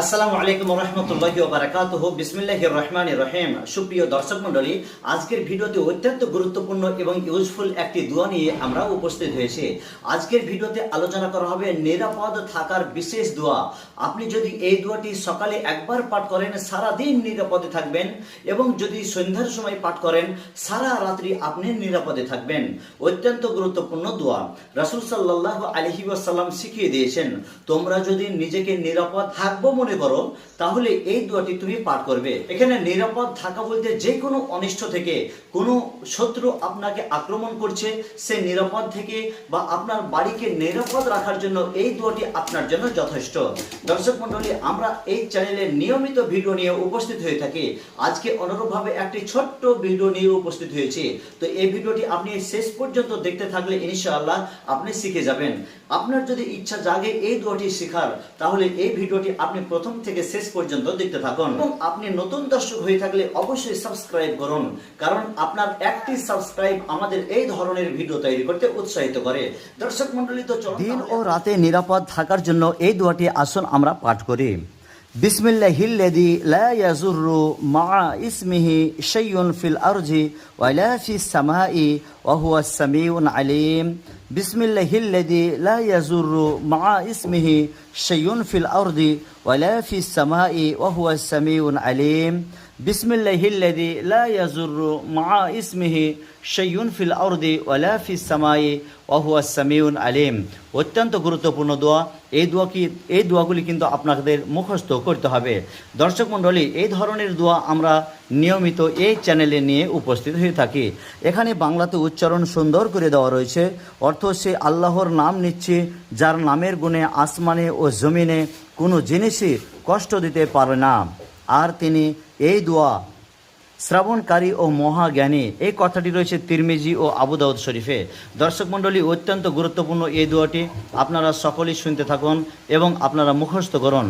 আসসালামু আলাইকুম রহমতুল্লাহ বারাকাতুহ বিসমিল্লাহ রহমান রহিম। সুপ্রিয় দর্শক মন্ডলী আজকের ভিডিওতে অত্যন্ত গুরুত্বপূর্ণ এবং ইউজফুল একটি দোয়া নিয়ে আমরা উপস্থিত হয়েছে। আজকের ভিডিওতে আলোচনা করা হবে নিরাপদ থাকার বিশেষ দোয়া। আপনি যদি এই দোয়াটি সকালে একবার পাঠ করেন সারা দিন নিরাপদে থাকবেন এবং যদি সন্ধ্যার সময় পাঠ করেন, সারা রাত্রি আপনি নিরাপদে থাকবেন। অত্যন্ত গুরুত্বপূর্ণ দোয়া। রাসূল আলাইহি ওয়াসাল্লাম শিখিয়ে দিয়েছেন, তোমরা যদি নিজেকে নিরাপদ থাকব মনে করো, তাহলে এই দোয়াটি তুমি পাঠ করবে। এখানে নিরাপদ থাকা বলতে যে কোনো অনিষ্ট থেকে, কোনো শত্রু আপনাকে আক্রমণ করছে, সে নিরাপদ থেকে বা আপনার বাড়িকে নিরাপদ রাখার জন্য এই দোয়াটি আপনার জন্য যথেষ্ট। দর্শক মন্ডলী আমরা এই চ্যানেলে নিয়মিত ভিডিও নিয়ে উপস্থিত হয়ে থাকি। আজকে অনুরূপভাবে একটি ছোট্ট ভিডিও নিয়ে উপস্থিত হয়েছে। তো এই ভিডিওটি আপনি শেষ পর্যন্ত দেখতে থাকলে ইনশাআল্লাহ আপনি শিখে যাবেন। আপনার যদি ইচ্ছা জাগে এই দোয়াটি শেখার, তাহলে এই ভিডিওটি আপনি প্রথম থেকে শেষ পর্যন্ত দেখতে থাকুন। এবং আপনি নতুন দর্শক হয়ে থাকলে অবশ্যই সাবস্ক্রাইব করুন কারণ আপনার একটি সাবস্ক্রাইব আমাদের এই ধরনের ভিডিও তৈরি করতে উৎসাহিত করে। দর্শক মন্ডলী তো দিন ও রাতে নিরাপদ থাকার জন্য এই দোয়াটি আসন আমরা পাঠ করি। বিসমিল্লাহিল্লাযী লা ইয়াজুররু মা ইসমিহি শাইউন ফিল আরজি ওয়ালা ফিস সামাই ওয়া হুয়াস সামিউন আলিম। বিসমিল্লাহিল্লাযী লা ইয়াজুররু মা ইসমিহি শাইউন ফিল আরদি ওয়ালা ফিস সামাই ওয়া হুয়াস সামিউন আলিম। বিসমিল্লাহিল্লাযী লা ইয়াজুররু মা ইসমিহি শাইউন ফিল আরদি ওয়ালা ফিস সামাই ওয়া হুয়াস সামিউন আলিম। অত্যন্ত গুরুত্বপূর্ণ দোয়া। এই দোয়া কি, এই দোয়াগুলি কিন্তু আপনাদের মুখস্থ করতে হবে। দর্শক মণ্ডলী, এই ধরনের দোয়া আমরা নিয়মিত এই চ্যানেলে নিয়ে উপস্থিত হয়ে থাকি। এখানে বাংলাতে উচ্চারণ সুন্দর করে দেওয়া রয়েছে। অর্থ সে আল্লাহর নাম নিচ্ছে, যার নামের গুণে আসমানে ও জমিনে কোনো জিনিসই কষ্ট দিতে পারে না। আর তিনি এই দোয়া শ্রাবণকারী ও মহাজ্ঞানী, এই কথাটি রয়েছে তিরমিজি ও আবু দাউদ শরীফে। দর্শক মণ্ডলী, অত্যন্ত গুরুত্বপূর্ণ এই দোয়াটি আপনারা সকলেই শুনতে থাকুন এবং আপনারা মুখস্থ করুন।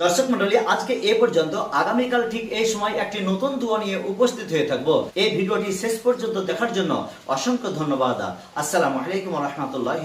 দর্শক মন্ডলী আজকে এ পর্যন্ত, আগামীকাল ঠিক এই সময় একটি নতুন দোয়া নিয়ে উপস্থিত হয়ে থাকব। এই ভিডিওটি শেষ পর্যন্ত দেখার জন্য অসংখ্য ধন্যবাদ। আসসালামু আলাইকুম রহমতুল্লাহ